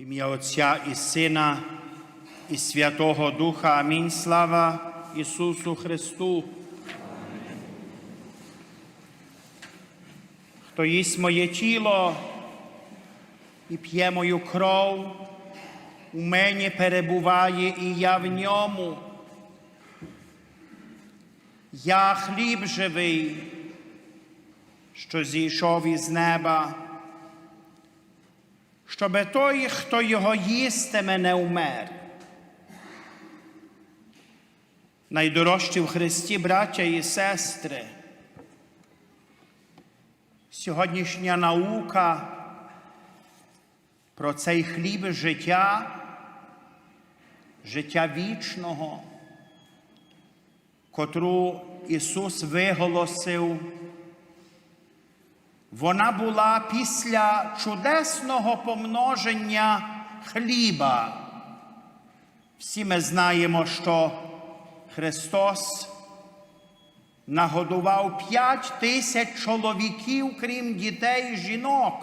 Ім'я Отця і Сина, і Святого Духа. Амінь. Слава Ісусу Христу. Хто їсть моє тіло і п'є мою кров, у мені перебуває і я в ньому. Я хліб живий, що зійшов із неба, щоби той, хто його їстиме, не умер. Найдорожчі в Христі, браття і сестри, сьогоднішня наука про цей хліб життя, життя вічного, котру Ісус виголосив, вона була після чудесного помноження хліба. Всі ми знаємо, що Христос нагодував п'ять тисяч чоловіків, крім дітей і жінок,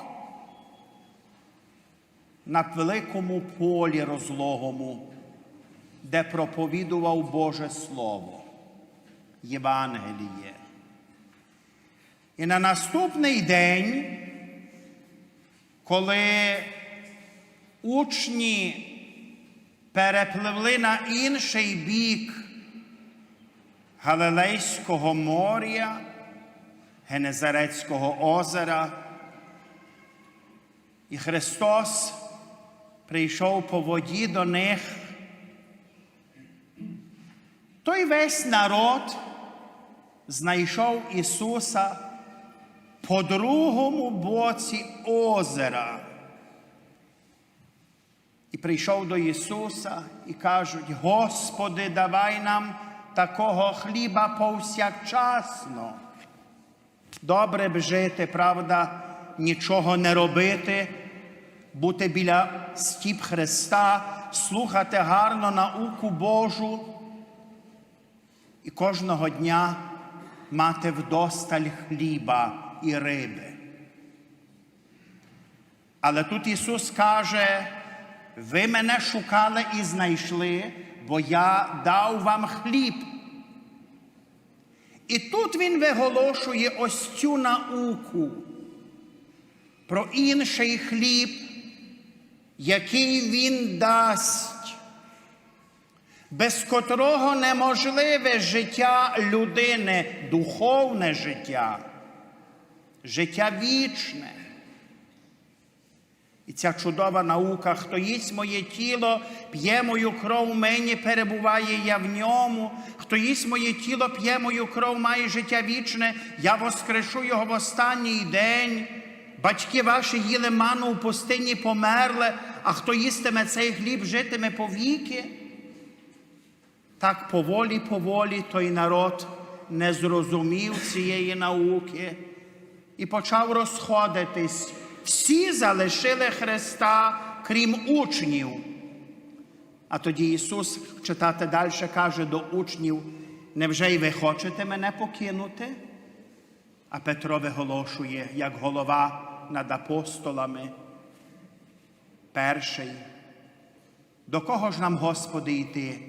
на великому полі розлогому, де проповідував Боже Слово, Євангеліє. І на наступний день, коли учні перепливли на інший бік Галилейського моря, Генезарецького озера, і Христос прийшов по воді до них, той весь народ знайшов Ісуса по другому боці озера. І прийшов до Ісуса і кажуть: Господи, давай нам такого хліба повсякчасно. Добре б жити, правда, нічого не робити, бути біля стіп Христа, слухати гарно науку Божу і кожного дня мати вдосталь хліба і риби. Але тут Ісус каже, ви мене шукали і знайшли, бо я дав вам хліб. І тут Він виголошує ось цю науку про інший хліб, який Він дасть, без котрого неможливе життя людини, духовне життя, життя вічне. І ця чудова наука, хто їсть моє тіло, п'є мою кров, мені перебуває я в ньому, хто їсть моє тіло, п'є мою кров, має життя вічне, я воскрешу його в останній день. Батьки ваші їли ману у пустині померли, а хто їстиме цей хліб, житиме повіки. Так поволі, поволі той народ не зрозумів цієї науки і почав розходитись. Всі залишили Христа, крім учнів. А тоді Ісус, читати далі, каже до учнів: невже й ви хочете мене покинути? А Петро виголошує, як голова над апостолами. Перший. До кого ж нам, Господи, йти?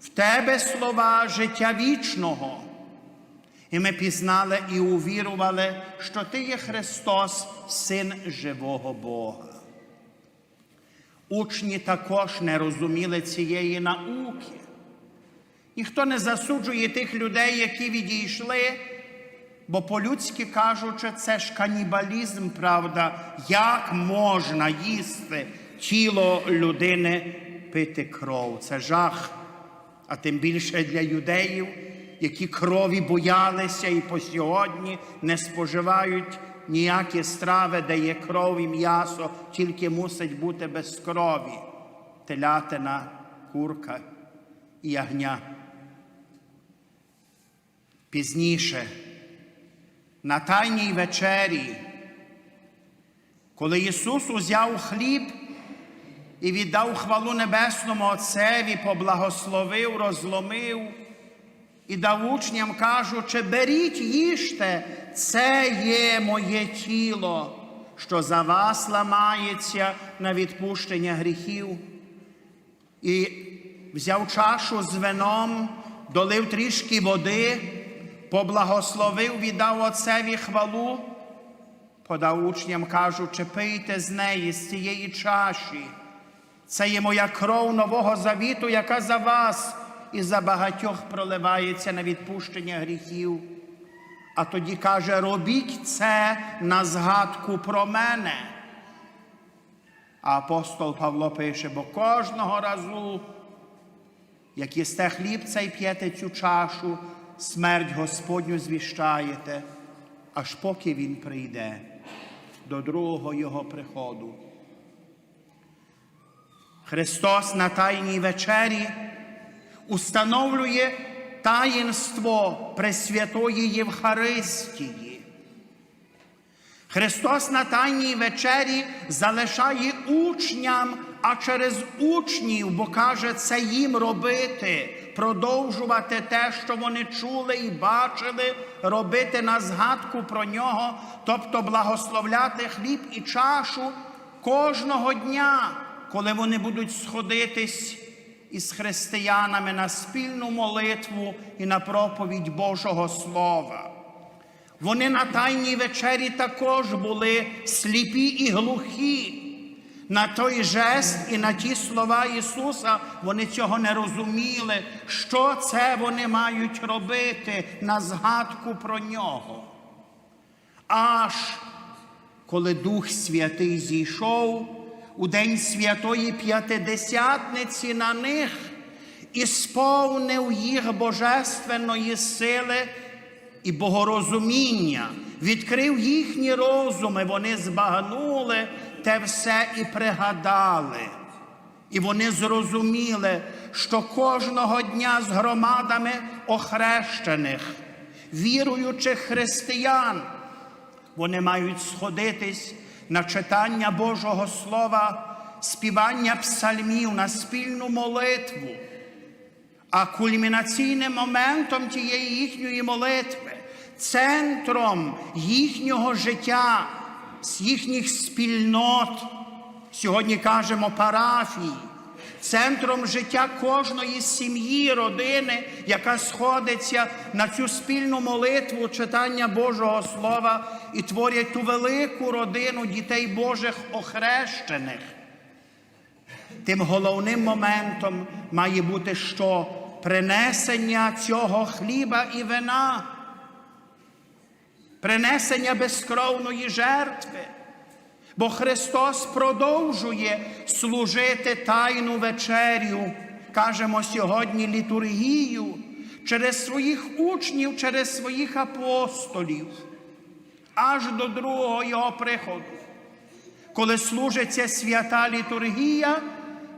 В Тебе слова життя вічного. І ми пізнали і увірували, що Ти є Христос, Син живого Бога. Учні також не розуміли цієї науки. Ніхто не засуджує тих людей, які відійшли, бо по-людськи кажучи, це ж канібалізм, правда, як можна їсти тіло людини, пити кров. Це жах, а тим більше для юдеїв які крові боялися і по сьогодні не споживають ніякі страви, де є кров і м'ясо, тільки мусить бути без крові. Телятина, курка і ягня. Пізніше, на Тайній вечері, коли Ісус узяв хліб і віддав хвалу Небесному Отцеві, поблагословив, розломив і дав учням, кажучи, беріть їжте, це є моє тіло. що за вас ламається на відпущення гріхів. І взяв чашу з вином, долив трішки води, поблагословив, віддав отцеві хвалу, подав учням, кажучи, пийте з неї, з цієї чаші. Це є моя кров нового завіту, яка за вас і за багатьох проливається на відпущення гріхів. А тоді каже: робіть це на згадку про мене. А апостол Павло пише, бо кожного разу, як їсте хлібця і п'єте цю чашу, смерть Господню звіщаєте, аж поки Він прийде до другого Його приходу. Христос на Тайній вечері установлює таїнство Пресвятої Євхаристії. Христос на Тайній вечері залишає учням, а через учнів, бо каже, це їм робити, продовжувати те, що вони чули і бачили, робити на згадку про нього, тобто благословляти хліб і чашу кожного дня, коли вони будуть сходитись із християнами на спільну молитву і на проповідь Божого Слова. Вони на Тайній вечері також були сліпі і глухі. На той жест і на ті слова Ісуса вони цього не розуміли, що це вони мають робити на згадку про нього. Аж коли Дух Святий зійшов у день святої П'ятидесятниці на них і сповнив їх божественної сили і богорозуміння, відкрив їхні розуми, вони збагнули те все і пригадали. І вони зрозуміли, що кожного дня з громадами охрещених, віруючих християн, вони мають сходитись на читання Божого Слова, співання псальмів на спільну молитву. А кульмінаційним моментом тієї їхньої молитви, центром їхнього життя, з їхніх спільнот, сьогодні кажемо парафії, центром життя кожної сім'ї, родини, яка сходиться на цю спільну молитву читання Божого Слова і творять ту велику родину дітей Божих охрещених. Тим головним моментом має бути що принесення цього хліба і вина, принесення безкровної жертви. Бо Христос продовжує служити тайну вечерю, кажемо сьогодні літургію, через своїх учнів, через своїх апостолів, аж до другого Його приходу. Коли служиться свята літургія,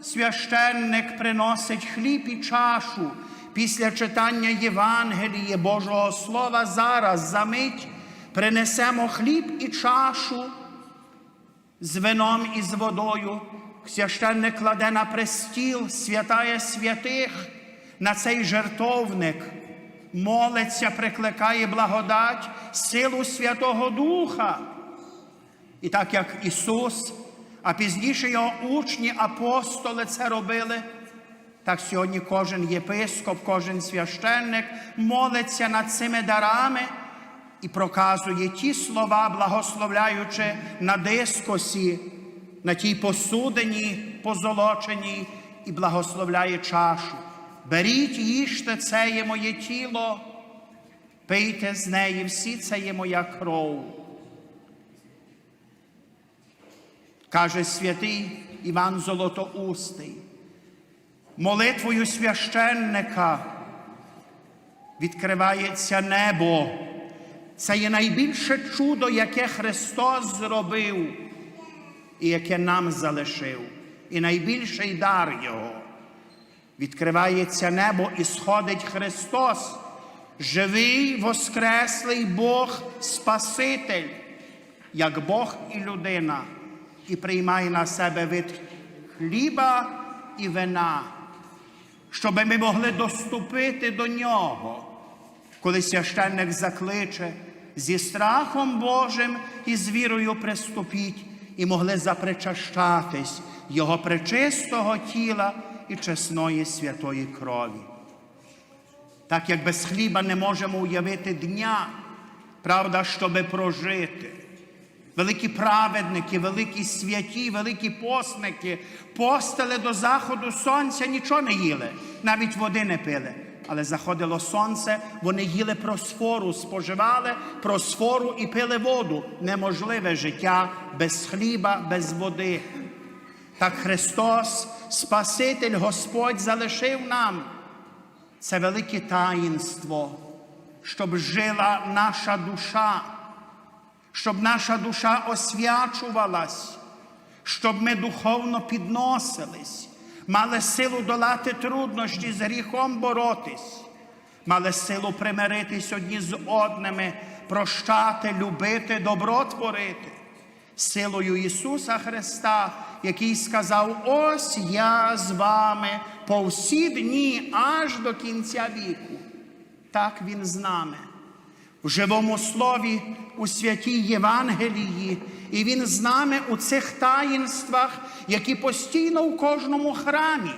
священник приносить хліб і чашу після читання Євангелії Божого Слова. Зараз за мить принесемо хліб і чашу з вином і з водою. Священник кладе на престіл святая святих на цей жертовник, молиться, прикликає благодать, силу Святого Духа. І так як Ісус, а пізніше його учні, апостоли це робили, так сьогодні кожен єпископ, кожен священник молиться над цими дарами і проказує ті слова, благословляючи на дискосі, на тій посудині позолоченій, і благословляє чашу. Беріть, їжте, це є моє тіло, пийте з неї всі, це є моя кров. Каже святий Іван Золотоустий, молитвою священника відкривається небо. Це є найбільше чудо, яке Христос зробив і яке нам залишив, і найбільший дар Його. Відкривається небо і сходить Христос, живий, воскреслий Бог, Спаситель, як Бог і людина, і приймає на себе вид хліба і вина, щоб ми могли доступити до нього, коли священник закличе зі страхом Божим і з вірою приступіть, і могли запричащатись Його пречистого тіла і чесної святої крові. Так як без хліба не можемо уявити дня, правда, щоби прожити. Великі праведники, великі святі, великі постники постили до заходу сонця, нічого не їли, навіть води не пили. Але заходило сонце, вони їли просфору, споживали просфору і пили воду. Неможливе життя без хліба, без води. Так Христос, Спаситель, Господь залишив нам це велике таїнство, щоб жила наша душа, щоб наша душа освячувалась, щоб ми духовно підносились, мали силу долати труднощі, з гріхом боротись, мали силу примиритись одні з одними, прощати, любити, добро творити. Силою Ісуса Христа, який сказав: Ось я з вами по всі дні аж до кінця віку. Так Він з нами. В живому слові у святій Євангелії, і Він з нами у цих таїнствах, які постійно в кожному храмі,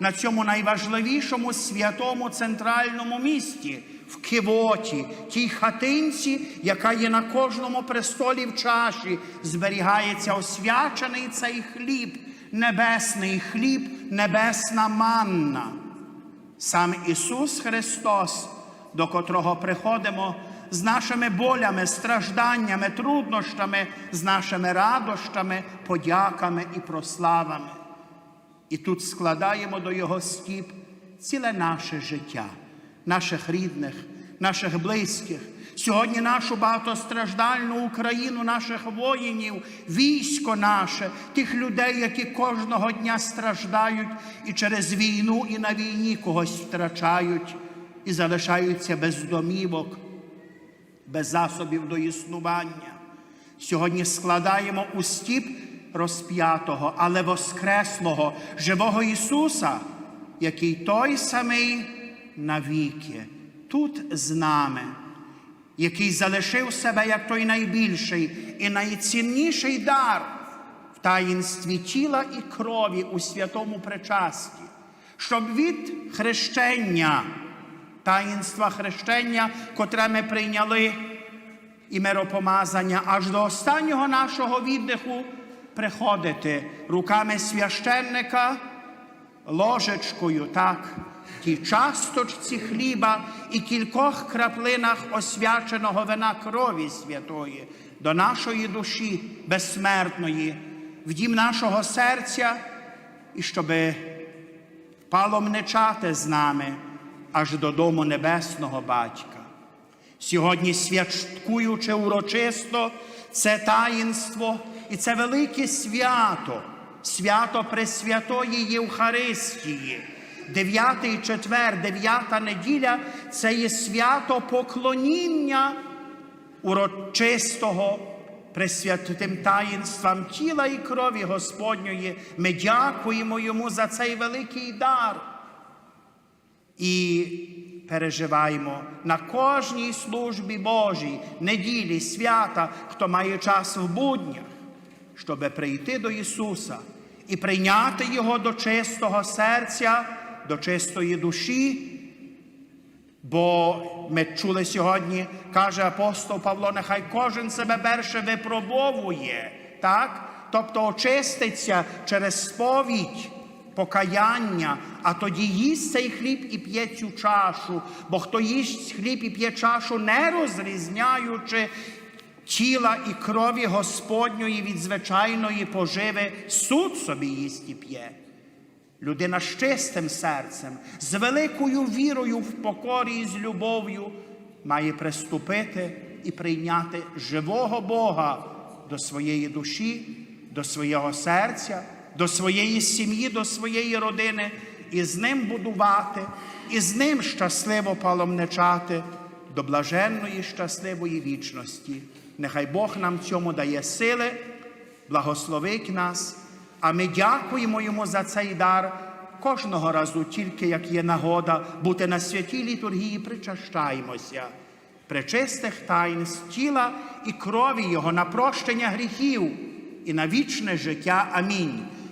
на цьому найважливішому святому центральному місті, в Кивоті, тій хатинці, яка є на кожному престолі в чаші, зберігається освячений цей хліб, небесний хліб, небесна манна. Сам Ісус Христос, до котрого приходимо з нашими болями, стражданнями, труднощами, з нашими радощами, подяками і прославами. І тут складаємо до Його стіп ціле наше життя, наших рідних, наших близьких. Сьогодні нашу багатостраждальну Україну, наших воїнів, військо наше, тих людей, які кожного дня страждають і через війну, і на війні когось втрачають і залишаються без домівок, без засобів до існування. Сьогодні складаємо у стіп розп'ятого, але воскреслого, живого Ісуса, який той самий навіки, тут з нами, який залишив себе як той найбільший і найцінніший дар в таїнстві тіла і крові у святому причасті, щоб від хрещення, таїнства хрещення, котре ми прийняли і миропомазання аж до останнього нашого віддиху приходити руками священника, ложечкою, так, тій часточці хліба і кількох краплинах освяченого вина крові святої до нашої душі безсмертної, в дім нашого серця, і щоби паломничати з нами аж додому небесного батька. Сьогодні, святкуючи урочисто це таїнство і це велике свято, свято Пресвятої Євхаристії. Дев'ятий четвер, дев'ята неділя це є свято поклоніння урочистого пресвятим таїнствам тіла і крові Господньої. Ми дякуємо йому за цей великий дар. І переживаємо на кожній службі Божій, неділі, свята, хто має час в буднях, щоб прийти до Ісуса і прийняти Його до чистого серця, до чистої душі. Бо ми чули сьогодні, каже апостол Павло, нехай кожен себе перше випробовує, так? тобто очиститься через сповідь покаяння, а тоді їсть цей хліб і п'є цю чашу. Бо хто їсть хліб і п'є чашу, не розрізняючи тіла і крові Господньої від звичайної поживи, суд собі їсть і п'є. Людина з чистим серцем, з великою вірою в покорі і з любов'ю має приступити і прийняти живого Бога до своєї душі, до свого серця, до своєї сім'ї, до своєї родини, і з ним будувати, і з ним щасливо паломничати до блаженної, щасливої вічності. Нехай Бог нам цьому дає сили, благословить нас. А ми дякуємо йому за цей дар кожного разу, тільки як є нагода бути на святій літургії, причащаємося. пречистих таїнств тіла і крові Його на прощення гріхів і на вічне життя. Амінь.